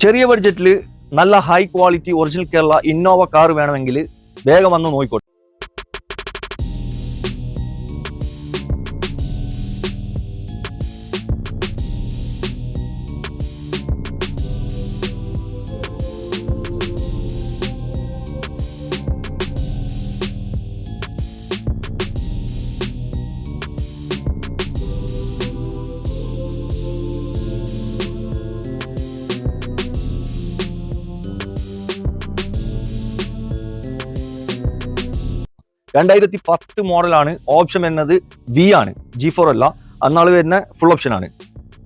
ചെറിയ ബഡ്ജറ്റിൽ നല്ല high quality original Kerala Innova car വേണമെങ്കിൽ വേഗം വന്ന് നോക്കിക്കോട്ടെ രണ്ടായിരത്തി പത്ത് മോഡലാണ് ഓപ്ഷൻ എന്നത് വി ആണ് ജി ഫോർ അല്ല. അന്നാൾ വരുന്ന ഫുൾ ഓപ്ഷൻ ആണ്.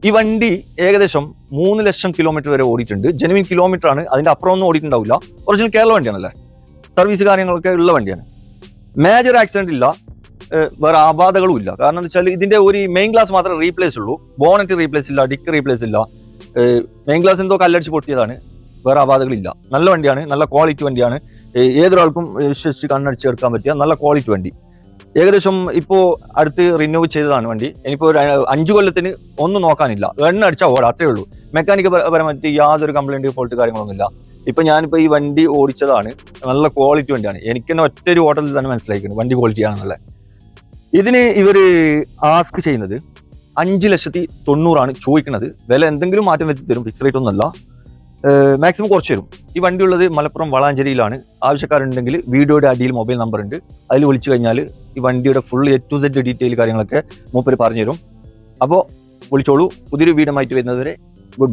ഈ വണ്ടി ഏകദേശം മൂന്ന് ലക്ഷം കിലോമീറ്റർ വരെ ഓടിയിട്ടുണ്ട്. ജെനുവിൻ കിലോമീറ്റർ ആണ്. അതിന്റെ അപ്പുറം ഒന്നും ഓടിയിട്ടുണ്ടാവില്ല. ഒറിജിനൽ കേരള വണ്ടിയാണല്ലേ? സർവീസ് കാര്യങ്ങളൊക്കെ ഉള്ള വണ്ടിയാണ്. മേജർ ആക്സിഡന്റ് ഇല്ല. വേറെ അപാധകളും ഇല്ല. കാരണം എന്താ വെച്ചാൽ ഇതിന്റെ ഒരു മെയിൻ ഗ്ലാസ് മാത്രമേ റീപ്ലേസ് ഉള്ളൂ. ബോണറ്റ് റീപ്ലേസ് ഇല്ല ഡിക്ക് റീപ്ലേസ് ഇല്ല. മെയിൻ ഗ്ലാസ് എന്തോ കല്ലടിച്ച് പൊട്ടിയതാണ്. വേറെ അപാധകളില്ല നല്ല വണ്ടിയാണ് നല്ല ക്വാളിറ്റി വണ്ടിയാണ്. ഏതൊരാൾക്കും വിശ്വസിച്ച് കണ്ണടിച്ച് എടുക്കാൻ പറ്റിയ നല്ല ക്വാളിറ്റി വണ്ടി. ഏകദേശം ഇപ്പോൾ അടുത്ത് റിന്യൂവ് ചെയ്തതാണ് വണ്ടി. ഇനിയിപ്പോൾ ഒരു അഞ്ച് കൊല്ലത്തിന് ഒന്നും നോക്കാനില്ല. എണ്ണ അടിച്ചാൽ ഓടാ അത്രേ ഉള്ളൂ. മെക്കാനിക്ക് പരമായിട്ട് യാതൊരു കംപ്ലൈന്റ് ഫോൾട്ട് കാര്യങ്ങളൊന്നുമില്ല. ഇപ്പൊ ഞാനിപ്പോൾ ഈ വണ്ടി ഓടിച്ചതാണ്. നല്ല ക്വാളിറ്റി വണ്ടിയാണ്. എനിക്ക് തന്നെ ഒറ്റ ഒരു തന്നെ മനസ്സിലായിക്കുന്നു വണ്ടി ക്വാളിറ്റി ആണെന്നുള്ളത്. ഇതിന് ഇവർ ആസ്ക് ചെയ്യുന്നത് അഞ്ച് ലക്ഷത്തി തൊണ്ണൂറാണ് ചോദിക്കുന്നത് വില എന്തെങ്കിലും മാറ്റം വരുത്തി തരും ഫിക്സ് റേറ്റ് ഒന്നുമല്ല. മാക്സിമം കുറച്ച് വരും ഈ വണ്ടി ഉള്ളത് മലപ്പുറം വളാഞ്ചേരിയിലാണ്. ആവശ്യക്കാരുണ്ടെങ്കിൽ വീഡിയോയുടെ അടിയിൽ മൊബൈൽ നമ്പർ ഉണ്ട്. അതിൽ വിളിച്ചു കഴിഞ്ഞാൽ ഈ വണ്ടിയുടെ full A to Z detail കാര്യങ്ങളൊക്കെ മൂപ്പര് പറഞ്ഞു തരും അപ്പോൾ വിളിച്ചോളൂ. പുതിയൊരു വീഡിയോ ആയിട്ട് വരുന്നതുവരെ ഗുഡ് ബൈ.